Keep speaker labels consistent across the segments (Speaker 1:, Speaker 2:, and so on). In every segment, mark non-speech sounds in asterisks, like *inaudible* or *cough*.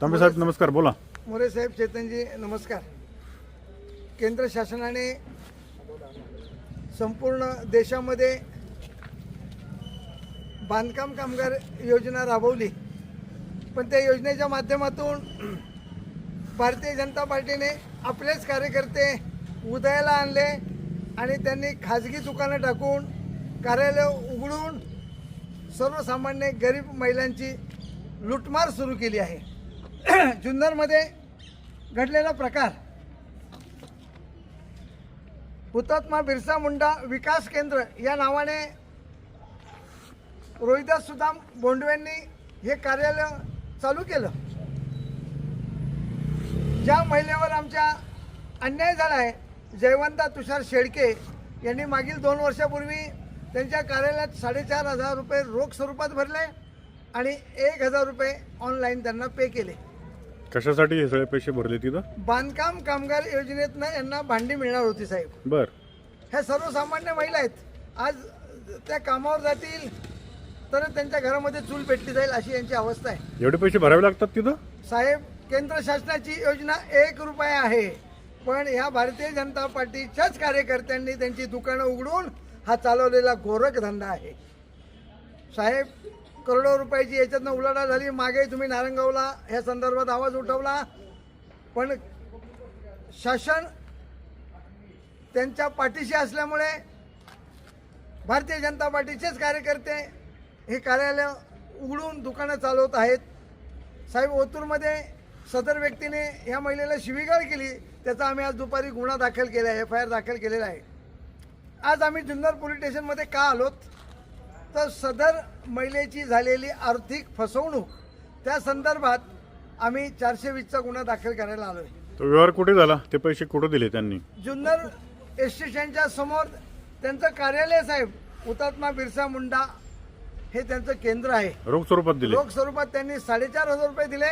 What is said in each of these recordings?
Speaker 1: तांबे साहेब नमस्कार बोला.
Speaker 2: मोरे साहेब चेतनजी नमस्कार. केंद्र शासनाने संपूर्ण देशामध्ये बांधकाम कामगार योजना राबवली. पण त्या योजनेच्या माध्यमातून भारतीय जनता पार्टीने आपलेच कार्यकर्ते उदयाला आणले आणि त्यांनी खाजगी दुकानं टाकून कार्यालय उघडून सर्वसामान्य गरीब महिलांची लुटमार सुरू केली आहे. *clears throat* जुन्नरमध्ये घडलेला प्रकार. हुतात्मा बिरसा मुंडा विकास केंद्र या नावाने रोहिदास सुदाम बोंडवेंनी हे कार्यालय चालू केलं. ज्या महिलेवर आमच्या अन्याय झाला आहे जयवंता तुषार शेळके यांनी मागील दोन वर्षापूर्वी त्यांच्या कार्यालयात साडेचार हजार रुपये रोख स्वरूपात भरले आणि एक हजार रुपये ऑनलाईन त्यांना पे केले.
Speaker 1: कशासाठी हे सगळे पैसे भरले तिथं?
Speaker 2: बांधकाम कामगार योजनेतनं यांना भांडी मिळणार होती साहेब.
Speaker 1: बर.
Speaker 2: ह्या सर्वसामान्य महिला आहेत. आज त्या कामावर जातील तर त्यांच्या घरामध्ये चूल पेटली जाईल अशी यांची अवस्था आहे.
Speaker 1: एवढे पैसे भरावे लागतात तिथं?
Speaker 2: साहेब केंद्र शासनाची योजना एक रुपया आहे. पण ह्या भारतीय जनता पार्टीच्याच कार्यकर्त्यांनी त्यांची दुकानं उघडून हा चालवलेला गोरख धंदा आहे. साहेब करोडो रुपयाची याच्यातनं उलाढाल झाली. मागे तुम्ही नारंगावला ह्या संदर्भात आवाज उठवला. पण शासन त्यांच्या पाठीशी असल्यामुळे भारतीय जनता पार्टीचेच कार्यकर्ते हे कार्यालय उघडून दुकानं चालवत आहेत. साहेब ओतूरमध्ये सदर व्यक्तीने या महिलेला शिवीगाळ केली. त्याचा आम्ही आज दुपारी गुन्हा दाखल केला आहे एफ आय आर दाखल केलेला आहे. आज आम्ही जुन्नर पोलीस स्टेशनमध्ये का आलोत? तर सदर महिलेची झालेली आर्थिक फसवणूक त्या संदर्भात आम्ही चारशे वीसचा गुन्हा दाखल करायला आलोय.
Speaker 1: तो व्यवहार कुठे झाला? ते पैसे कुठे दिले त्यांनी?
Speaker 2: जुन्नर एस स्टेशनच्या समोर त्यांचं कार्यालय साहेब हुतात्मा बिरसा मुंडा हे त्यांचं केंद्र आहे.
Speaker 1: रोख स्वरूपात दिले.
Speaker 2: रोख स्वरूपात त्यांनी साडेचार हजार रुपये दिले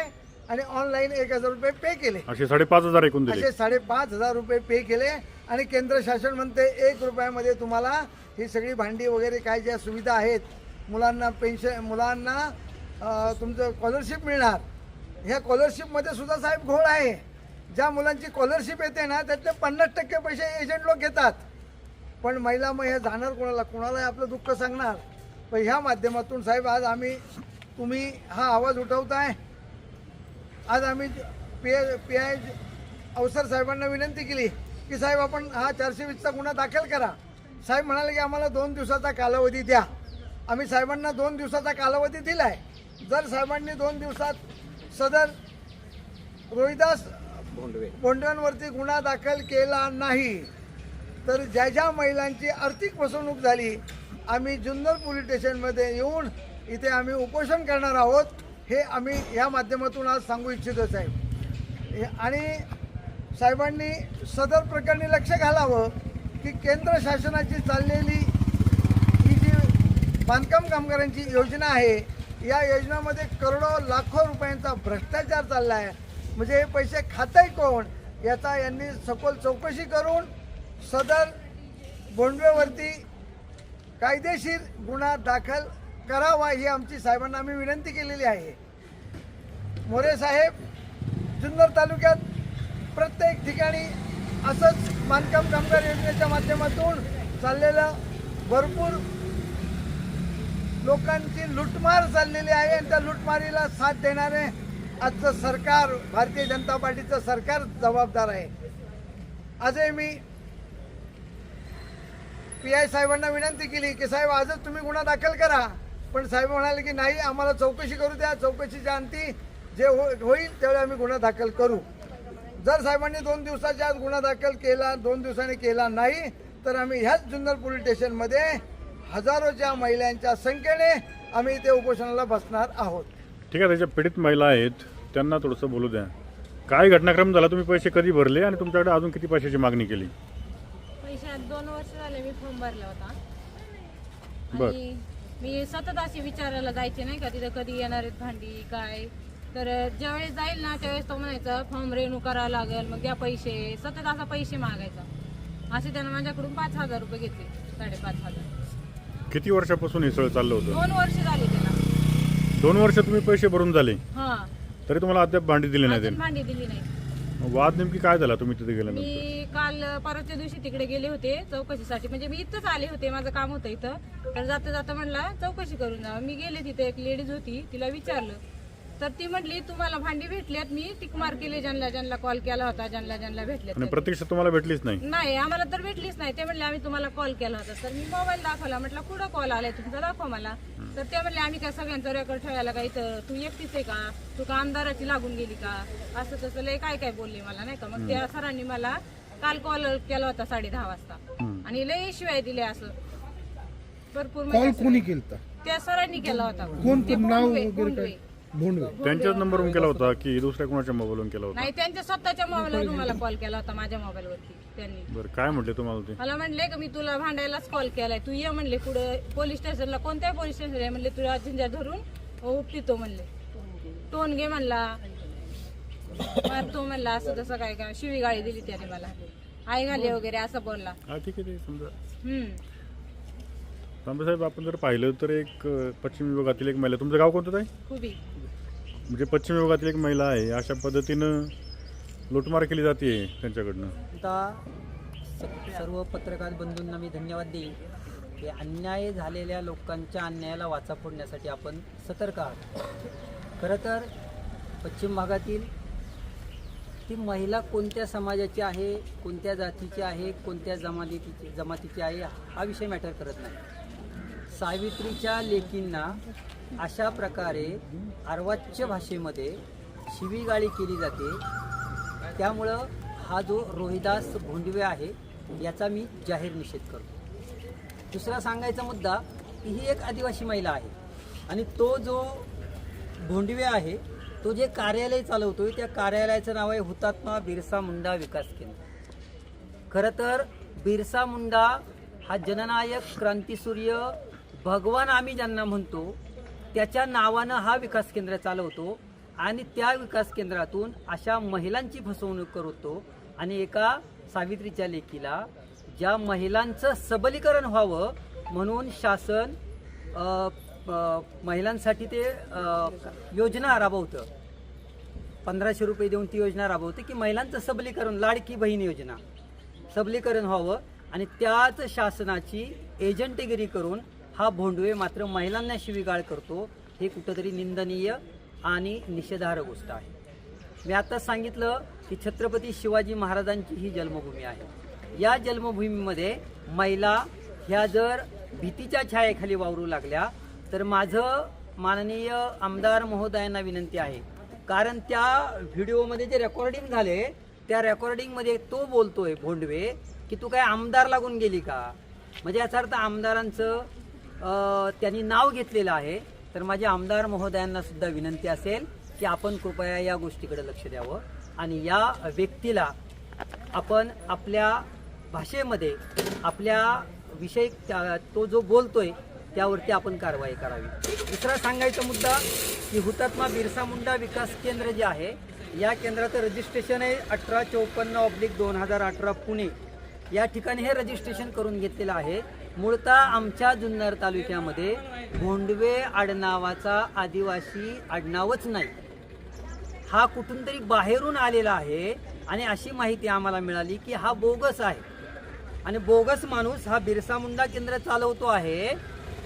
Speaker 2: आणि ऑनलाईन एक हजार रुपये पे केले.
Speaker 1: असे साडेपाच हजार एकूण दिले.
Speaker 2: असे साडेपाच हजार रुपये पे केले आणि केंद्र शासन म्हणते एक रुपयामध्ये तुम्हाला ही सगळी भांडी वगैरे काय ज्या सुविधा आहेत मुलांना पेन्शन मुलांना तुमचं स्कॉलरशिप मिळणार. ह्या स्कॉलरशिपमध्ये सुद्धा साहेब घोळ आहे. ज्या मुलांची स्कॉलरशिप येते ना त्यातले पन्नास टक्के पैसे एजंट लोक घेतात. पण महिला मग हे जाणार कोणाला? कोणालाही आपलं दुःख सांगणार. पण ह्या माध्यमातून साहेब आज आम्ही तुम्ही हा आवाज उठवताय. आज आम्ही पी आय पी आय अवसर साहेबांना विनंती केली की साहेब आपण हा चारशे वीसचा गुन्हा दाखल करा. साहेब म्हणाले की आम्हाला दोन दिवसाचा कालावधी द्या. आम्ही साहेबांना दोन दिवसाचा कालावधी दिला आहे जर साहेबांनी दोन दिवसात सदर रोहिदास बोंडव्यांवरती गुन्हा दाखल केला नाही तर ज्या ज्या महिलांची आर्थिक फसवणूक झाली आम्ही जुन्नर पोलीस स्टेशनमध्ये येऊन इथे आम्ही उपोषण करणार आहोत हे आम्ही या माध्यमातून आज सांगू इच्छितो साहेब. आणि साहेबांनी सदर प्रकरणी लक्ष घालावं की केंद्र शासनाची चाललेली ही जी बांधकाम कामगारांची योजना आहे या योजनामध्ये करोडो लाखो रुपयांचा भ्रष्टाचार चालला आहे म्हणजे हे पैसे खातंय कोण? याचा यांनी सखोल चौकशी करून सदर बोंडवेवरती कायदेशीर गुन्हा दाखल करावा ही आमची साहेबांना आम्ही विनंती केलेली आहे. मोरे साहेब जुन्नर तालुक्यात प्रत्येक ठिकाणी असंच बांधकाम कामगार योजनेच्या माध्यमातून चाललेलं भरपूर लोकांची लुटमार चाललेली आहे आणि त्या लुटमारीला साथ देणारे आजचं सरकार भारतीय जनता पार्टीचं सरकार जबाबदार आहे. आजही मी पी आय साहेबांना विनंती केली की साहेब आजच तुम्ही गुन्हा दाखल करा. पण साहेब म्हणाले की नाही आम्हाला चौकशी करू द्या. चौकशीच्या अंती जे हो होईल त्यावेळी आम्ही गुन्हा दाखल करू. जर साहेबांनी दोन दिवसाच्या आत गुन्हा दाखल केला दोन दिवसांनी केला नाही तर आम्ही ह्याच जुन्नर पोलीस स्टेशनमध्ये हजारोच्या महिलांच्या संख्येने आम्ही इथे उपोषणाला बसणार आहोत.
Speaker 1: ठीक आहे त्याच्या पीडित महिला आहेत त्यांना थोडंसं बोलू द्या. काय घटनाक्रम झाला? तुम्ही पैसे कधी भरले आणि तुमच्याकडे अजून किती पैशाची मागणी केली?
Speaker 3: पैशात दोन वर्ष झाले मी फॉर्म भरला होता.
Speaker 1: बर.
Speaker 3: आणि मी सतत अशी विचारायला जायचे नाही का तिथं कधी येणार आहेत भांडी काय? तर ज्यावेळेस जाईल ना त्यावेळेस तो म्हणायचा फॉर्म रेन्यू करावा लागेल मग द्या पैसे. सतत असा पैसे मागायचा. असे त्यानं माझ्याकडून पाच हजार रुपये घेतले साडेपाच हजार.
Speaker 1: किती वर्षापासून हे सगळं चाललं होतं?
Speaker 3: दोन वर्ष झाले त्याला.
Speaker 1: दोन वर्ष तुम्ही पैसे भरून झाले?
Speaker 3: हा.
Speaker 1: तरी तुम्हाला अद्याप भांडी दिली नाही त्यांनी?
Speaker 3: भांडी दिली नाही.
Speaker 1: वाद नेमकी काय झाला तुम्ही तिथे गेल्यानंतर?
Speaker 3: मी काल परवाच्या दिवशी तिकडे गेले होते चौकशीसाठी. म्हणजे मी इथंच आले होते माझं काम होतं इथं. तर जाता जाता म्हणला चौकशी करून जा. मी गेले तिथे एक लेडीज होती तिला विचारलं. तर ती म्हटली तुम्हाला भांडी भेटल्यात मी टिक मार केले ज्यांना ज्यांना कॉल केला होता ज्यांना ज्यांना
Speaker 1: आणि. प्रत्यक्ष तुम्हाला भेटलीच नाही.
Speaker 3: नाही आम्हाला तर भेटलीच नाही. ते म्हणले आम्ही तुम्हाला कॉल केला होता. तर मी मोबाईल दाखवला म्हटलं कुठं कॉल आलाय? तुमचा दाखवा मला. तर ते म्हणले आम्ही काय सगळ्यांचा रेकॉर्ड ठेवायला काय तर तू एकटीच आहे का? तू का आमदाराची लागून गेली का? असं तसं लय काय काय बोलले मला नाही का? मग त्या सरांनी मला काल कॉल केला होता साडे दहा वाजता.
Speaker 1: हम्म.
Speaker 3: आणि लय शिवाय दिले असं. भरपूर
Speaker 4: कॉल
Speaker 3: म्हणजे
Speaker 4: कोणी केलता?
Speaker 3: त्या सरांनी केला होता.
Speaker 4: कोण
Speaker 3: ते
Speaker 4: नाव वगैरे काय.
Speaker 3: भोंडवे.
Speaker 1: त्यांच्याच नंबरवरून केला होता की दुसऱ्या कोणाच्या मोबाईलवरून केला होता?
Speaker 3: नाही त्यांच्या स्वतःच्या मोबाईलवरून मला कॉल केला होता माझ्या मोबाईलवरती त्यांनी.
Speaker 1: बरं काय म्हटले तुम्हाला ते?
Speaker 3: मला म्हणले की मी तुला भांडायलाच कॉल केलाय. तू ये म्हणले पुढे पोलीस स्टेशनला कोणत्याही पोलीस स्टेशन आहे म्हणले तुला झिंजा धरून उपटितो म्हणले. टोन घे म्हणला मारतो म्हणला असं तसं काय का शिवी गाळी दिली त्याने मला. आई घाली वगैरे असं बोलला.
Speaker 1: हा ठीक आहे ते समजा.
Speaker 3: हम्म.
Speaker 1: तांबे साहेब आपण जर पाहिलं तर एक अं, पश्चिम विभागातील एक महिला तुमचं गाव कोणतं आहे
Speaker 3: खुबी.
Speaker 1: म्हणजे पश्चिम विभागातील एक महिला आहे अशा पद्धतीनं लुटमार केली जाते त्यांच्याकडनं.
Speaker 5: आता स- सर्व पत्रकार बंधूंना मी धन्यवाद देईन की अन्याय झालेल्या लोकांच्या अन्यायाला वाचा फोडण्यासाठी आपण सतर्क आहात. खरं तर पश्चिम भागातील ती महिला कोणत्या समाजाची आहे कोणत्या जातीची आहे कोणत्या जमातीची जमातीची आहे हा विषय मॅटर करत नाही. सावित्रीच्या लेकींना अशा प्रकारे अर्वाच्य भाषेमध्ये शिवीगाळी केली जाते. त्यामुळं हा जो रोहिदास भोंडवे आहे याचा मी जाहीर निषेध करतो. दुसरा सांगायचा मुद्दा ही एक आदिवासी महिला आहे आणि तो जो भोंडवे आहे तो जे कार्यालय चालवतोय त्या कार्यालयाचं नाव आहे हुतात्मा बिरसा मुंडा विकास केंद्र. खरं तर बिरसा मुंडा हा जननायक क्रांतीसूर्य भगवान आम्ही ज्यांना म्हणतो त्याच्या नावानं हा विकास केंद्र चालवतो आणि त्या विकास केंद्रातून अशा महिलांची फसवणूक करतो आणि एका सावित्रीच्या लेकीला ज्या महिलांचं सबलीकरण व्हावं म्हणून शासन महिलांसाठी ते योजना राबवतं. पंधराशे रुपये देऊन ती योजना राबवते की महिलांचं सबलीकरण लाडकी बहीण योजना. सबलीकरण व्हावं आणि त्याच शासनाची एजंटगिरी करून हा भोंडवे मात्र महिलांना शिवीगाळ करतो हे कुठंतरी निंदनीय आणि निषेधार्ह गोष्ट आहे. मी आता सांगितलं की छत्रपती शिवाजी महाराजांची ही जन्मभूमी आहे. या जन्मभूमीमध्ये महिला ह्या जर भीतीच्या छायेखाली वावरू लागल्या तर माझं माननीय आमदार महोदयांना विनंती आहे. कारण त्या व्हिडिओमध्ये जे रेकॉर्डिंग झाले त्या रेकॉर्डिंगमध्ये तो बोलतोय भोंडवे की तू काय आमदार लागून गेली का? म्हणजे याचा अर्थ आमदारांचं त्यांनी नाव घेतलेलं आहे. तर माझ्या आमदार महोदयांना सुद्धा विनंती असेल की आपण कृपया या गोष्टीकडे लक्ष द्यावं. आणि या व्यक्तीला आपण आपल्या भाषेमध्ये आपल्या विषय त्या- तो जो बोलतोय त्यावरती आपण कारवाई करावी. दुसरा सांगायचा मुद्दा की हुतात्मा बिरसा मुंडा विकास केंद्र जे आहे या केंद्राचं रजिस्ट्रेशन आहे अठरा चौपन्न ऑब्लिक दोन हजार अठरा पुणे. या ठिकाणी हे रजिस्ट्रेशन करून घेतलेलं आहे. मूळतः आमच्या जुन्नर तालुक्यामध्ये भोंडवे आडनावाचा आदिवासी आडनावच नाही. हा कुठून तरी बाहेरून आलेला आहे आणि अशी माहिती आम्हाला मिळाली की हा बोगस आहे. आणि बोगस माणूस हा बिरसा मुंडा केंद्र चालवतो आहे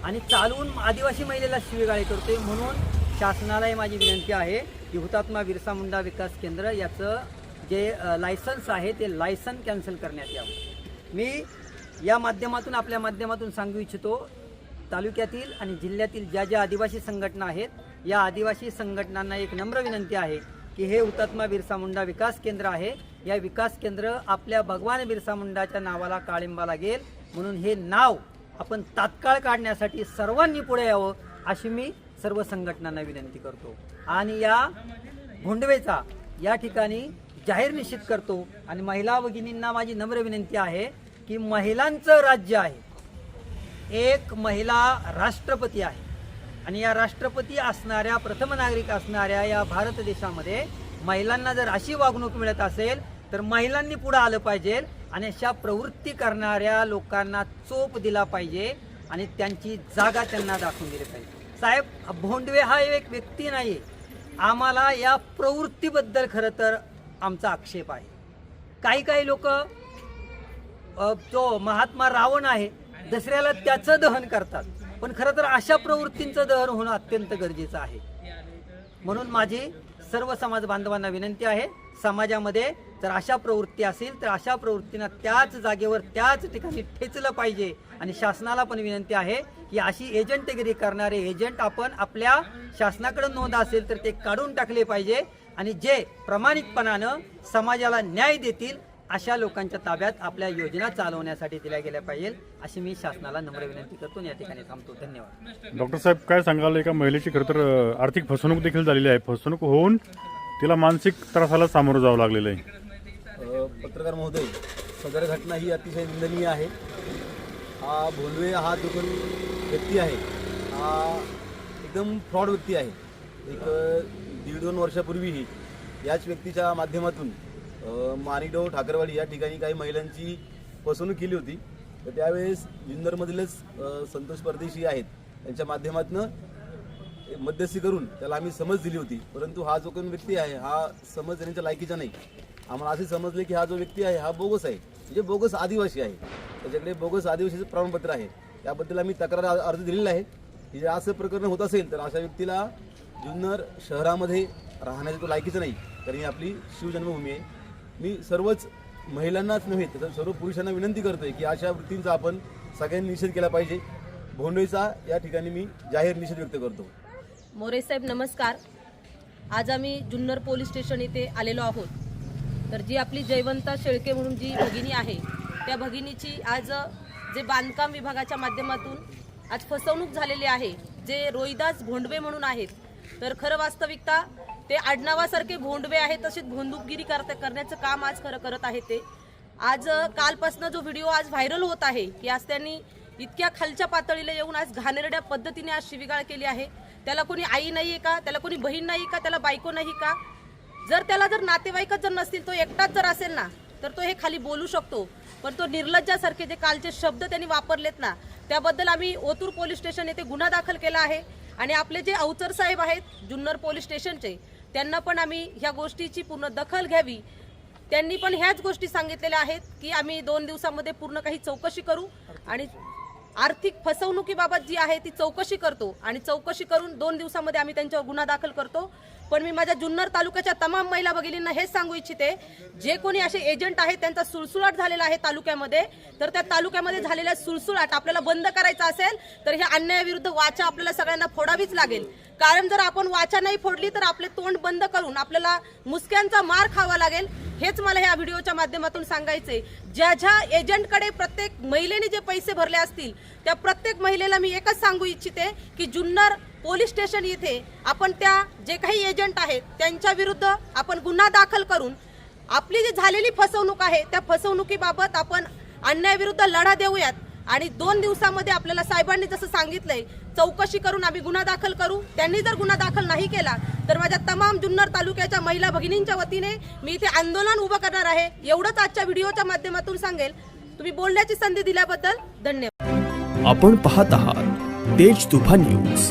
Speaker 5: आणि चालवून आदिवासी महिलेला शिवीगाळी करतोय म्हणून शासनालाही माझी विनंती आहे की हुतात्मा बिरसा मुंडा विकास केंद्र याचं जे लायसन्स आहे ते लायसन कॅन्सल करण्यात यावं. मी या माध्यमातून आपल्या माध्यमातून सांगू इच्छितो तालुक्यातील आणि जिल्ह्यातील ज्या ज्या आदिवासी संघटना आहेत या आदिवासी संघटनांना एक नम्र विनंती आहे की हे हुतात्मा बिरसा मुंडा विकास केंद्र आहे. या विकास केंद्र आपल्या भगवान बिरसा मुंडाच्या नावाला काळिंबा लागेल. म्हणून हे नाव आपण तात्काळ काढण्यासाठी सर्वांनी पुढे यावं अशी मी सर्व संघटनांना विनंती करतो. आणि या भोंडवेचा या ठिकाणी जाहीर निश्चित करतो. आणि महिला भगिनींना माझी नम्र विनंती आहे की महिलांचं राज्य आहे. एक महिला राष्ट्रपती आहे. आणि या राष्ट्रपती असणाऱ्या प्रथम नागरिक असणाऱ्या या भारत देशामध्ये महिलांना जर अशी वागणूक मिळत असेल तर महिलांनी पुढे आलं पाहिजे आणि अशा प्रवृत्ती करणाऱ्या लोकांना चोप दिला पाहिजे आणि त्यांची जागा त्यांना दाखवून दिली पाहिजे. साहेब भोंडवे हा एक व्यक्ती नाही आम्हाला या प्रवृत्तीबद्दल खरं तर आमचा आक्षेप आहे. काही काही लोक जो महात्मा रावण आहे दसऱ्याला त्याचं दहन करतात. पण खरं तर अशा प्रवृत्तींचं दहन होणं अत्यंत गरजेचं आहे. म्हणून माझी सर्व समाज बांधवांना विनंती आहे समाजामध्ये जर अशा प्रवृत्ती असेल तर अशा प्रवृत्तींना त्याच जागेवर त्याच ठिकाणी ठेचलं पाहिजे. आणि शासनाला पण विनंती आहे की अशी एजंटगिरी करणारे एजंट आपण आपल्या शासनाकडे नोंद असेल तर ते काढून टाकले पाहिजे. आणि जे प्रामाणिकपणानं समाजाला न्याय देतील अशा लोकांच्या ताब्यात आपल्या योजना चालवण्यासाठी दिल्या गेल्या पाहिजे अशी मी शासनाला नम्र विनंती करतो. आणि या ठिकाणी थांबतो. धन्यवाद.
Speaker 1: डॉक्टर साहेब काय सांगाल? एका महिलेची खरं तर आर्थिक फसवणूक देखील झालेली आहे. फसवणूक होऊन तिला मानसिक त्रासाला सामोरं जावं लागलेलं आहे.
Speaker 4: पत्रकार महोदय सदर घटना ही अतिशय निंदनीय आहे. हा भोंडवे हा जो कोणी व्यक्ती आहे हा एकदम फ्रॉड व्यक्ती आहे. एक दीड दोन वर्षापूर्वीही याच व्यक्तीच्या माध्यमातून अ, ठाकरवाडी या ठिकाणी काही महिलांची फसवणूक केली होती. तर त्यावेळेस जुन्नरमधीलच संतोष परदेशी आहेत. त्यांच्या माध्यमातून मध्यस्थी करून त्याला आम्ही समज दिली होती. परंतु हा जो कोण व्यक्ती आहे हा समज देण्याच्या लायकीचा नाही. आम्हाला असे समजले की हा जो व्यक्ती आहे हा बोगस आहे. म्हणजे बोगस आदिवासी आहे. त्याच्याकडे बोगस आदिवासीचं प्रमाणपत्र आहे. त्याबद्दल आम्ही तक्रार अर्ज दिलेला आहे. की जर असं प्रकरण होत असेल तर अशा व्यक्तीला जुन्नर शहरामध्ये राहण्याचं तो लायकीचं नाही कारण ही आपली शिवजन्मभूमी आहे. मी सर्वच महिलांनाच नव्हे तर सर्व पुरुषांना विनंती करतो आहे की अशा वृत्तींचा आपण सगळ्यांनी निषेध केला पाहिजे. भोंडईचा या ठिकाणी मी जाहीर निषेध व्यक्त करतो.
Speaker 6: मोरे साहेब नमस्कार. आज आम्ही जुन्नर पोलीस स्टेशन इथे आलेलो आहोत. तर जी आपली जयवंता शेळके म्हणून जी भगिनी आहे त्या भगिनीची आज जे बांधकाम विभागाच्या माध्यमातून आज फसवणूक झालेली आहे जे रोहिदास भोंडवे म्हणून आहेत तर खरं वास्तविकता ते आडनावासारखे भोंडवे आहेत तसेच भोंदूकगिरी करता करण्याचं काम आज खरं करत आहे ते. आज कालपासनं जो व्हिडिओ आज व्हायरल होत आहे की आज त्यांनी इतक्या खालच्या पातळीला येऊन आज घाणेरड्या पद्धतीने आज शिविगाळ केली आहे. त्याला कोणी आई नाहीये का? त्याला कोणी बहीण नाही का? त्याला बायको नाही का? जर त्याला जर नातेवाईकच जर नसतील तो एकटाच जर असेल ना तर तो हे खाली बोलू शकतो. पण तो निर्लज्जासारखे जे कालचे शब्द त्यांनी वापरलेत ना त्याबद्दल आम्ही ओतूर पोलीस स्टेशन येथे गुन्हा दाखल केला आहे. आणि आपले जे अवचर साहेब आहेत जुन्नर पोलीस स्टेशनचे त्यांना पण आम्ही ह्या गोष्टीची पूर्ण दखल घ्यावी. त्यांनी पण ह्याच गोष्टी सांगितलेल्या आहेत की आम्ही दोन दिवसामध्ये पूर्ण काही चौकशी करू आणि आर्थिक फसवणुकीबाबत जी आहे ती चौकशी करतो आणि चौकशी करून दोन दिवसामध्ये आम्ही त्यांच्यावर गुन्हा दाखल करतो. पण मी माझ्या जुन्नर तालुक्याच्या तमाम महिला भगिनींना हेच सांगू इच्छिते जे कोणी असे एजंट आहेत त्यांचा सुळसुळाट झालेला आहे तालुक्यामध्ये तर त्या तालुक्यामध्ये झालेल्या सुळसुळाट आपल्याला बंद करायचा असेल तर ह्या अन्यायाविरुद्ध वाचा आपल्याला सगळ्यांना फोडावीच लागेल. कारण जर आपण वाचा नाही फोडली तर आपले तोंड बंद करून आपल्याला मुसक्यांचा मार खावा लागेल. हेच मला ह्या व्हिडिओच्या माध्यमातून सांगायचंय. ज्या ज्या एजंटकडे प्रत्येक महिलेने जे पैसे भरले असतील त्या प्रत्येक महिलेला मी एकच सांगू इच्छिते की जुन्नर पोलीस स्टेशन येथे आपण त्या जे काही एजंट आहेत त्यांच्या विरुद्ध आपण गुन्हा दाखल करून आपली जी झालेली फसवणूक आहे त्या फसवणुकीबाबत आपण अन्यायाविरुद्ध लढा देऊयात. आणि दोन दिवसामध्ये आपल्याला साहेबांनी जसं सांगितलंय चौकशी करून आम्ही गुन्हा दाखल करू. त्यांनी जर गुन्हा दाखल नाही केला तर माझ्या तमाम जुन्नर तालुक्याच्या महिला भगिनींच्या वतीने मी इथे आंदोलन उभं करणार आहे. एवढंच आजच्या व्हिडिओच्या माध्यमातून सांगेल. तुम्ही बोलण्याची संधी दिल्याबद्दल धन्यवाद.
Speaker 7: आपण पाहत आहात तेज तुफान न्यूज.